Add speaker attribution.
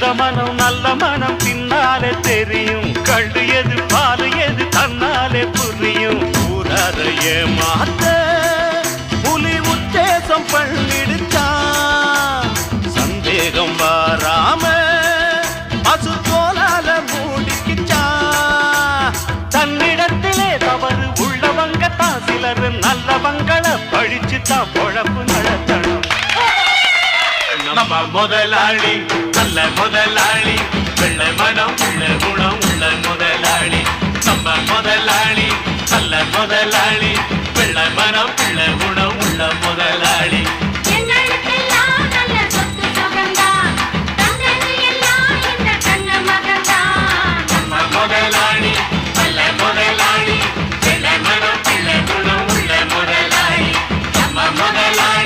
Speaker 1: இந்த மனம் நல்ல மனம் பின்னாலே தெரியும். கண்டு எது பாலு எது தன்னாலே புரியும்.
Speaker 2: ஊராத மாத்த புலி உத்தேசம் பண்ணிடுச்சான் சந்தேகம் வராம பசு தோலால மூடிக்கிச்சான்
Speaker 1: தன்னிடத்திலே தவறு உள்ளவங்க தான் சிலர். நல்லவங்களை பழிச்சு தான் பொழப்பு நடத்தணும். நம்ம முதலாளி நல்ல முதலாளி. வெள்ளை மனம் உள்ள குணம் உள்ள முதலாளி. நம்ம முதலாளி நல்ல முதலாளி. வெள்ளை மனம் உள்ள குணம் உள்ள முதலாளி. முதலாளி
Speaker 3: நல்ல முதலாளி. வெள்ளை மனம் உள்ள குணம் உள்ள முதலாளி. நம்ம முதலாளி.